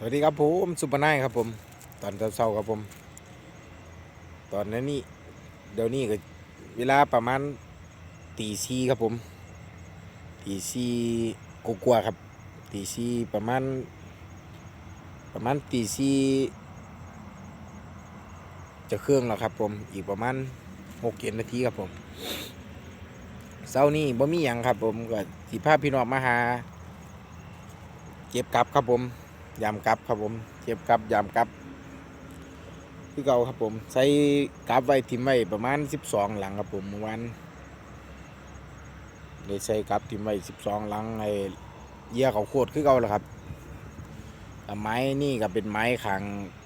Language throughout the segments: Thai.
สวัสดีครับผมสุปนายครับผม ตอนเช้าๆครับผม ตอนนั้นนี่เดี๋ยวนี้ก็เวลาประมาณตีสี่ครับผมตีสี่กว่าครับตีสี่ประมาณ ประมาณตีสี่จะเครื่องแล้วครับผมอีกประมาณหกเจ็ดนาทีครับผมเช้านี้บ่มีหยังครับผมก็สิพาพี่น้องมาหา เก็บกลับครับผม ยามกับครับผมเก็บกับยามกับคือเก่าครับผมใส่กับไว้ทิมไว้ประมาณ12หลังครับผมเมื่อวานเลยใส่กับทิมไว้12หลังไอ้เยี่ยเขาโคตรคือเก่าแหละครับไม้นี่ก็เป็นไม้ขาง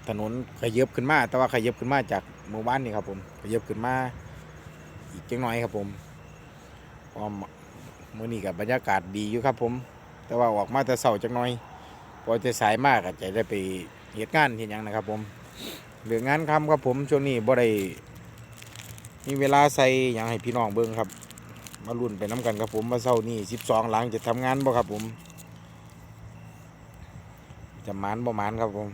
ถนนขยับขึ้นมา แต่ว่าขยับขึ้นมาจากหมู่บ้านนี่ครับผมขยับขึ้นมาอีกจังน้อยครับผมเพอมื่อนี้กับบรรยากาศดีอยู่ครับผม แต่ว่าออกมาแต่เสาจังน้อย พอจะสายมากอาจจะได้ไปเหตุงานที่ยังนะครับ ผมเรื่องานคำครับผมช่วงนี้บ่ได้มีเวลาใส่หยังให้พี่น้องเบิ่งครับ มารุ่นไปน้กันครับผมมาเศร้านี่สิบสองหลังจะทำงานบ่ครับ ผม จะมานบ่มานครับผม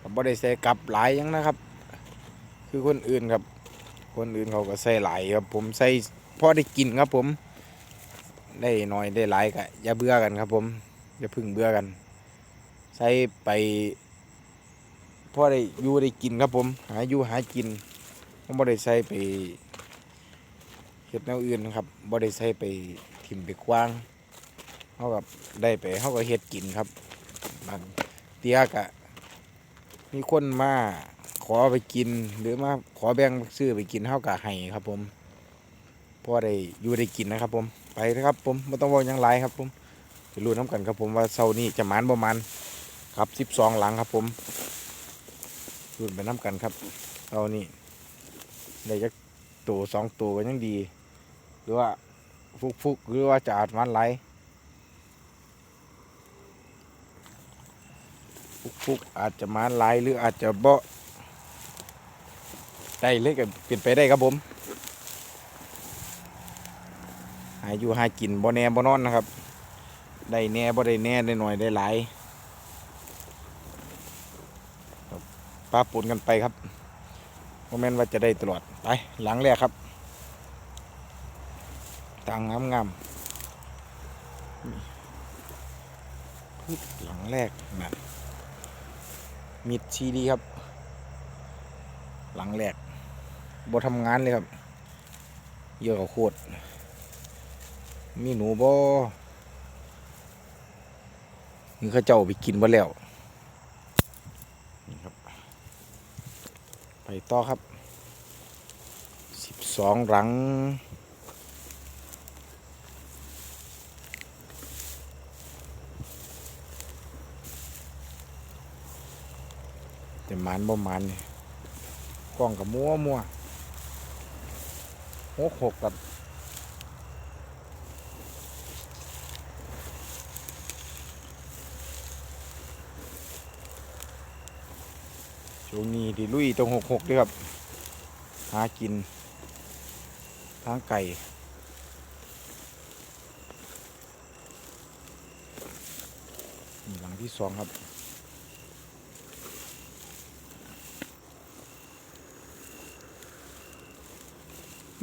ผมบ่ได้ใส่กลับหลายยังนะครับ คือคนอื่นครับ คนอื่นเขาก็ใส่หลายครับ ผมใส่พอได้กินครับผม ได้หน่อยได้หลายก็อย่าเบื่อกันครับผม อย่าพึ่งเบื่อกันใส่ไปพ่อได้อยู่ได้กินครับผม หาอยู่หากินผมบ่ได้ใส่ไปเฮ็ดแนวอื่นครับบ่ได้ใส่ไปถิ่มไปกว้างเฮากับได้ไปเฮาก็เฮ็ดกินครับบางเตียกะมีคนมาขอไปกินหรือมาขอแบ่งซื้อไปกินเฮาก็ให้ครับผมพอได้อยู่ได้กินนะครับผมไปนะครับผมบ่ต้องเว้าหยังหลายครับผม จะรู้น้ำกันครับผมว่าเสานี้จะมานประมาณครับสิบสองหลังครับผมรุ่นไปน้ำกันครับเสานี้ได้จักตัวสองตัวก็ยังดี หรือว่าฟุกฟุกๆหรือว่าจะอาจมันไหลฟุกฟุกๆอาจจะมันไหลหรืออาจจะเบาได้เลยก็เปลี่ยนไปได้ครับผมหาอยู่หากินบ่แน่บ่นอนนะครับ ได้แน่บ่ได้แน่ได้หน่อยได้หลายปลาปนกันไปครับโมเมนว่าจะได้ตลอดไปหลังแรกครับตังงามงามๆหลังแรกนั่นมิดชีดีครับ หลังแรกบ่ทำงานเลยครับ เยอะกว่าโคตรมีหนูบ่ นี่เขาเจ้าไปกินมาแล้วนี่ครับ ไปต่อครับสิบสองหลังแต่หมันบ่หมันกล้องกับมัวมัวหกหกกับ ช่วงนี้ที่ลุยตรงหกหกด้วยครับ หากิน ทางไก่นี่หลังที่สองครับ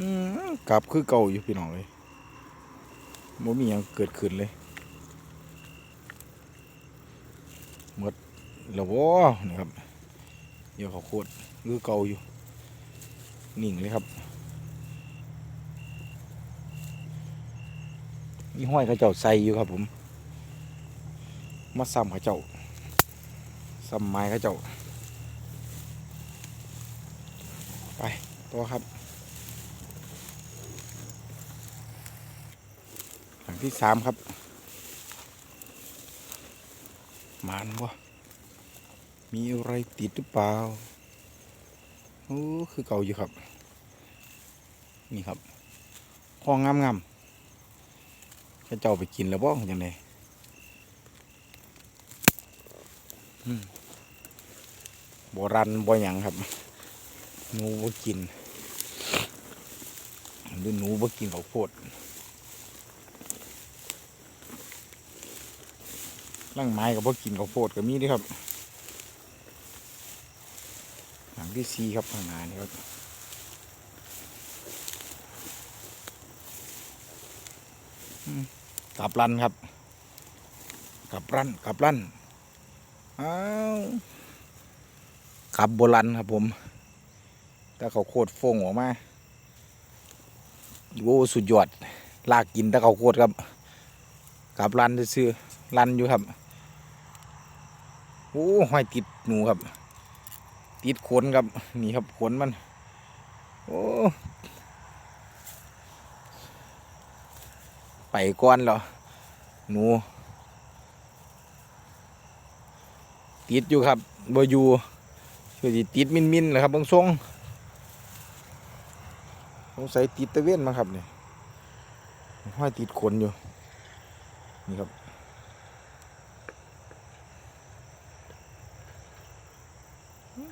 อืมกลับคือเก่าอยู่พี่น้องเลยบ่มีหยังเกิดขึ้นเลยหมดแล้ววะนะครับ เดี๋ยวเขาโคตรคือเก่าอยู่นิ่งเลยครับมีห้อยเขาเจ้าใส่อยู่ครับผมมาซ้ำเขาเจ้าซ้ำไม้เขาเจ้าไปตัวครับหลังที่สามครับมานวะ มีอะไรติดหรือเปล่าโอ้คือเก่าอยู่ครับ นี่ครับห้องงามๆข้าเจ้าไปกินแล้วบ้องยังไงบรันบ่หยังครับหนูบ่กินหรือหนูบ่กินข้าวโพดร่างไม้กับพวกกินข้าวโพดก็มีด้วยครับ ลังที่ซีครับข้างหน้านี่ครับกลับรันครับกลับรันกลับรันอ้าวกลับโบรันครับผมถ้าเขาโคตรฟงออกมาโอ้สุดยอดลากกินถ้าเขาโคตรครับกลับรันซื้อๆรันอยู่ครับโอ้หอยติดหนูครับ ติดขนครับ นี่ครับขนมัน โอ้ไปก้อนเหรอหนูติดอยู่ครับบ่อยู่คือสิติดมินมินๆเลยครับบางทรงสงสัยติดตะเวนมาครับเนี่ยห้อยติดขนอยู่ นี่ครับ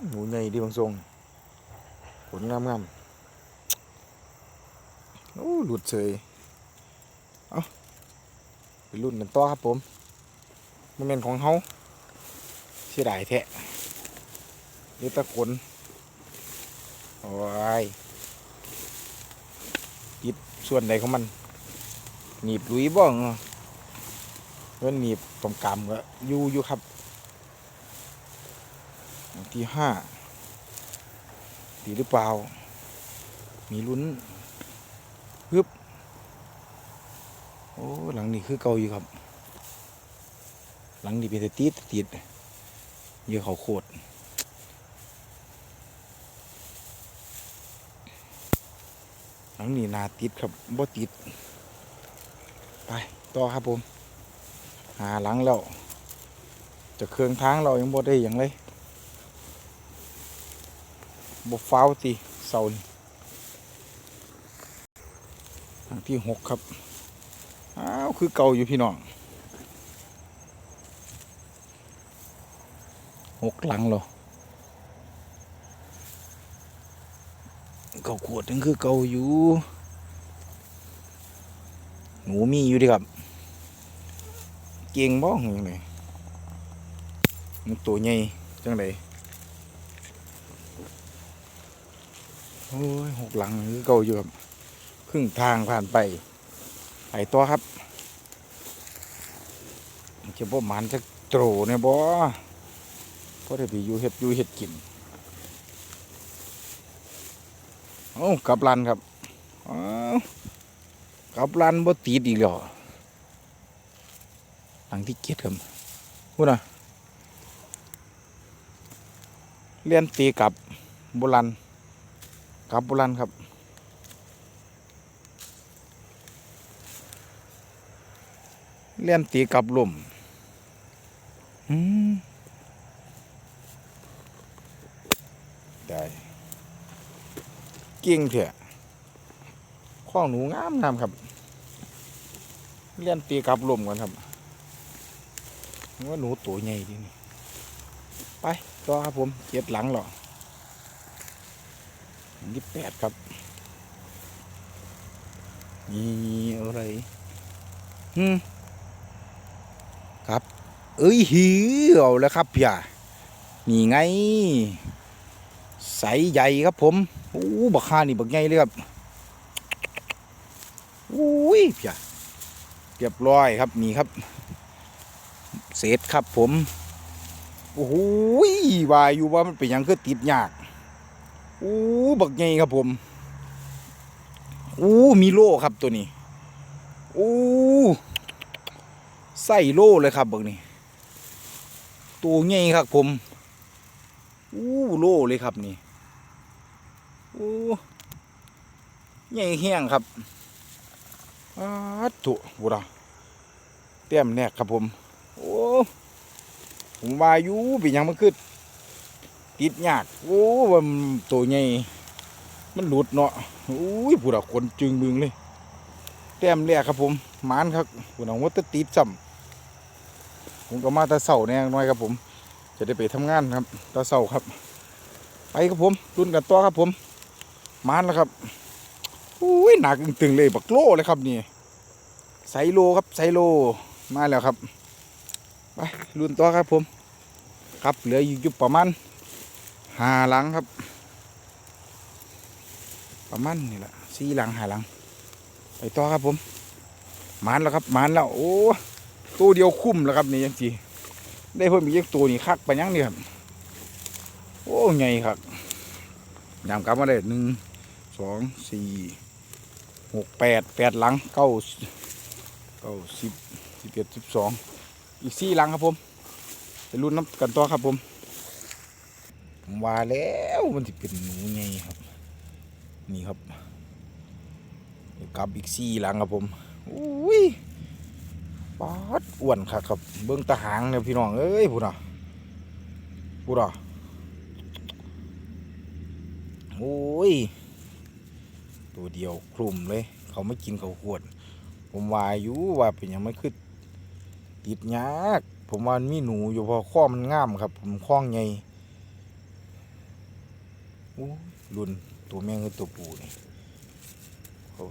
หมูใหญ่ดีบางทรงผลงามงามๆโอ้หลุดเฉยเอาไปรุ่นกันต่อครับผมมันเป็นของเฮาเสียดายแท้นี่ตะขนโอ้ยติดส่วนใดของมันหนีบลุยบ้องเพื่อนหนีบตรงกำก็ยู่อยู่ครับ ที่ห้าดีหรือเปล่า มีลุ้นฮึบโอ้หลังนี้คือเก่าอยู่ครับ หลังนี้เป็นต่ติดติดเยอะเขาโคตรหลังนี้นาติดครับบ่ติด ไปต่อครับผม หาหลังแล้วจะเครื่องทางเรายังบ่ได้อย่างเลย บฟ้าวตีเสานี่ทางที่หกครับ อ้าว คือเก่าอยู่พี่น้องหกหลังเหรอเก่าขวดนึงคือเก่าอยู่ หนูมีอยู่ดิครับ เก่งบ้องยังไงมันตัวใหญ่จังได โอ้ยหกหลังคือเก่าอยู่ครับครึ่งทางผ่านไปไปตัวครับจะบ่หมันจะโตรเนี่ยบ่เพราะได้ไปอยู่เห็ดอยู่เห็ดกินเอ้ากับลันครับเอ้ากับลันบ่ติดอีกแล้วหลังที่เกียดครับพูดนะเลียนตีกับโบรัน ครับโบราณครับเลี่ยนตีกับลมอืมได้เก่งเถอะข้องหนูงามงามครับ เลี่ยนตีกับลมกันครับว่าหนูตัวใหญ่ดีนี่ไปต่อครับผมเจ็ดหลังหรอ ยี่แปดครับนี่อะไรฮึมครับ เอ้ยหิวเอาแล้วครับพี่นี่ไง ใสใหญ่ครับผมโอ้บักคานี่บักใหญ่เลยครับอุ้ยพี่เรียบร้อยครับนี่ครับ เศษครับผมโอ้โหวายอยู่ว่ามันเป็นยังคือติดยาก อู้บักใหญ่ครับผมอู้มีโล่ครับตัวนี้อู้ใส่โล่เลยครับบักนี้ตัวใหญ่ครับผมอู้โล่เลยครับนี่อู้ใหญ่แห้งครับอาถุบุระเต็มแนกครับผม โอ้ผมวายุเป็นยังมันขึ้น ติดยากโอ้มันตัวใหญ่มันหลุดเนาะอุ้ยผู้ดาคนจึงบึงเลยแต้มแรกครับผมหมานครับผู้ดาว่าจะติดจำผมก็มาตะเสาแน่น้อยครับผม จะได้ไปทำงานครับตะเสาครับ ไปครับผมรุ่นกันต่อครับผมหมานแล้วครับอุ้ยหนักตึงเลยบักโลเลยครับนี่ไซโลครับไซโลมาแล้วครับไปรุ่นตัวครับผม ครับเหลืออยู่ประมาณ หาหลังครับ ประมาณนี่แหละสี่หลังหาหลัง ไปต่อครับผมหมานแล้วครับหมานแล้วโอ้ตัวเดียวคุ้มแล้วครับนี่ยังจีได้เพิ่มอีกยังตัวนี่คักไปยังเนี่ครับโอ้ไงครับยามกลับมาได้หนึ่งสองสี่หกแปดแปดหลังเก้าเก้าสิบสิบเอ็ดสิบสองอีกสี่หลังครับผมไปรุ่นน้ำกันต่อครับผม ผมว่าแล้วมันจะเป็นหนูไงครับ นี่ครับกลับอีกสี่หลังครับผมอุ้ยปอดอ้วนครับครับ เบิ้องตาหางเนี่ยพี่น้องเอ้ยพูดอะพูดอะโอ้ย ตัวเดียวคลุมเลย เขาไม่กินเขาขวด ผมว่าอยู่ว่าเป็นยังไม่ขึ้นติดยาก ผมว่ามีหนูอยู่พอข้อมันง่ามครับ ผมคล้องไง โอ้รุ่นตัวแม่คือตัวปูนี่โอ้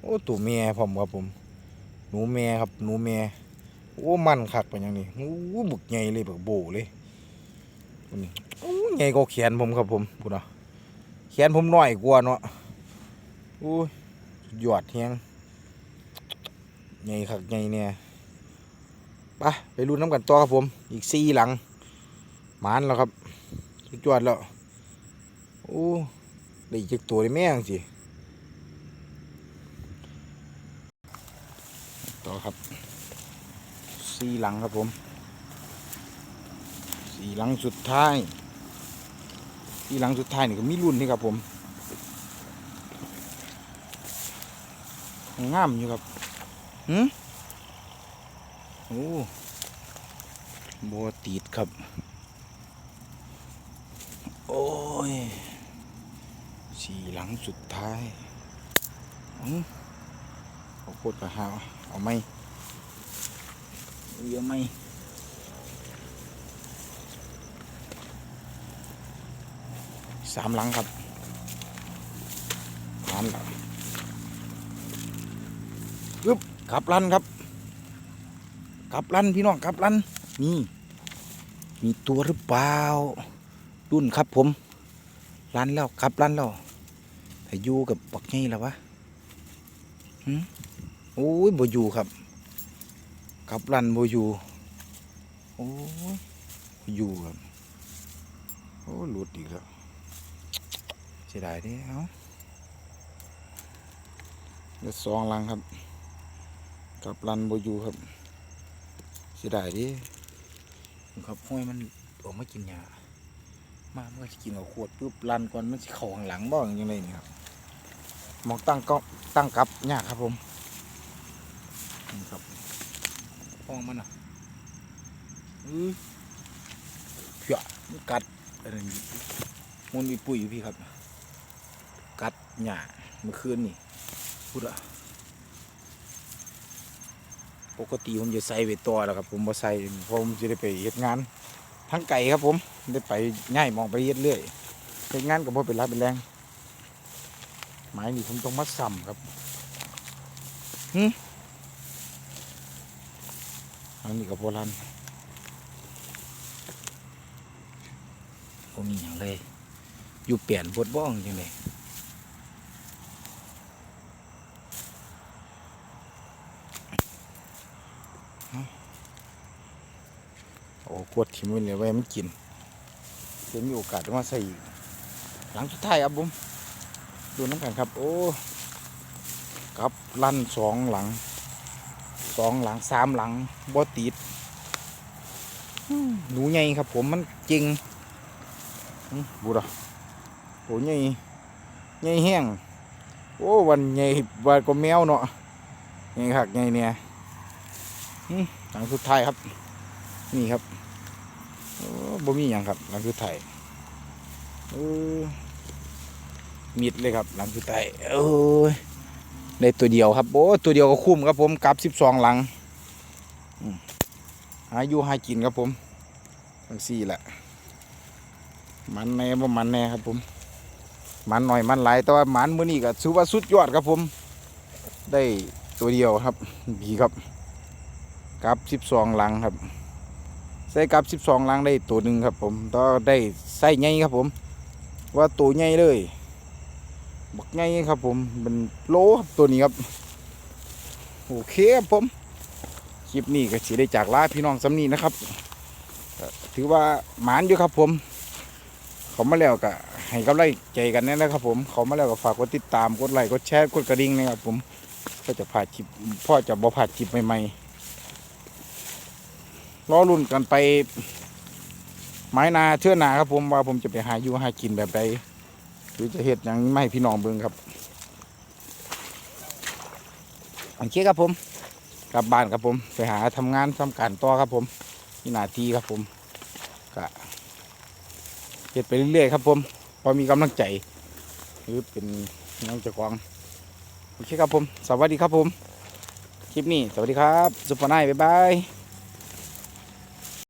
โอ้ตัวแม่ผมครับผม หนูแม่ครับหนูแม่โอ้มันคักเป็นยังนี่โอ้บุกใหญ่เลยแบบโบเลยตัวนี้โอ้ใหญ่ก็แขนผมครับผมพูดเนาะแขนผมน้อยกว่าเนาะโอ้ยสุดยอดเฮียงใหญ่คักใหญ่เนี่ยไปไปรุ่นน้ำกันต่อครับผม อีกสี่หลัง หมานแล้วครับสุดยอดแล้ว อ้ได้จักตัวได้แม่งสิต่อครับสี่หลังครับผมสี่หลังสุดท้ายสี่หลังสุดท้ายนี่ก็มีรุ่นนี่ครับผมงามอยู่ครับหืมโอ้บัวติดครับ โอ้ย สี่หลังสุดท้ายอืมเอาโคตรกระหาเอาไหมเยอะไหมสามหลังครับสามหลังยึบกลับลันครับกลับลันพี่น้องกลับลันนี่มีตัวหรือเปล่ารุ่นครับผมรันแล้วครับรันแล้ว แต่อยู่กับปักไงแล้ววะหืมโอ้ยบ่อยู่ครับครับรันบ่อยู่โอ้ยอยู่ครับโอ้หลุดอีกแล้วเสียดายด้เอ้าเดี๋ยวสองลังครับ กับรันบอยู่ครับเสียดายดิครับห้อยมันออกมากินยา มาเมื่อกินเอาขวดปุ๊บรันก่อนมันสิเข่าข้างหลังบ้างยังไงนี่ครับมองตั้งก็ตั้งกับยากครับผมนี่ครับห้องมันอะอือเพี้ยมันกัดอะไรนี่มันมีปุ๋ยอยู่พี่ครับ กัดหญ้าเมื่อคืนนี่พูดอะปกติผมจะใส่ไปตัวแล้วครับ ผมมาใส่เพราะผมจะได้ไปเฮ็ดงาน ทั้งไก่ครับผม ได้ไปง่ายมองไปเย็ดเรื่อยเป็นงานกับพ่เป็นรับเป็นแรงไม้นี่ผมต้องมัดซ้ำครับหึอันนี้กับโบราณผมมีอย่างเลย อยู่เปลี่ยนบทบ้องยังไง โอ้ขวดทิ้งไว้เลยไว้มันกินจะมีโอกาสได้มาใส่อีกหลังสุดท้ายครับผมดูน้ำกันครับ โอ้กับลั่นสองหลังสองหลังสามหลังบ่ติดหนูใหญ่ครับ ผมมันจริงบูดอะโอ้ใหญ่ใหญ่แห้งโอ้วันใหญ่วันก็แมวเนาะใหญ่คักใหญ่เนี่ยหลังสุดท้ายครับ นี่ครับโอ้บ่มีอย่างครับหลังคือไทยเออมิดเลยครับ หลังคือไทยโอ้ยได้ตัวเดียวครับโอ้ตัวเดียวก็คุ้มครับผมกลับสิบสองหลังหาอยู่หากินครับผมทั้งสี่แหละมันแน่บ่มันแน่ครับผมมันหน่อยมันหลายแต่ว่ามันมื้อนี้ก็ถือว่าสุดยอดครับผม ได้ตัวเดียวครับดีครับกลับสิบสองหลังครับ ใส่กับ 12ลังได้ตัวหนึ่งครับผมต่อได้ไส้ใหญ่ครับผม ว่าตัวใหญ่เลยบักใหญ่ครับผมเป็นโลครับตัวนี้ครับโอเคครับผมคลิปนี้ก็สิได้จากลาพี่น้องสำนีนะครับ ถือว่าหมานอยู่ครับผม เขามาแล้วก็ให้กำลังใจกันแน่นะครับผม เขามาแล้วก็ฝากกดติดตามกดไลค์กดแชร์กดกระดิ่งนะครับผมก็จะผ่านคลิปพ่อจะบ่ผ่านคลิปใหม่ๆ รอรุ่นกันไป ไม้นาเชื่อนาครับผมว่าผมจะไปหาอยู่หากินแบบใดหรือจะเห็ดหยังไม่ให้พี่น้องเบิ่งครับโอเคครับผม กลับบ้านครับผม ไปหาทำงานทำการต่อครับผมนี่หนาทีครับผมก็เฮ็ดไปเรื่อยๆครับผม พอมีกำลังใจ หรือเป็นน้องเจ้าของโอเคครับผม สวัสดีครับผม คลิปนี้ สวัสดีครับ สุปนายบ๊ายบาย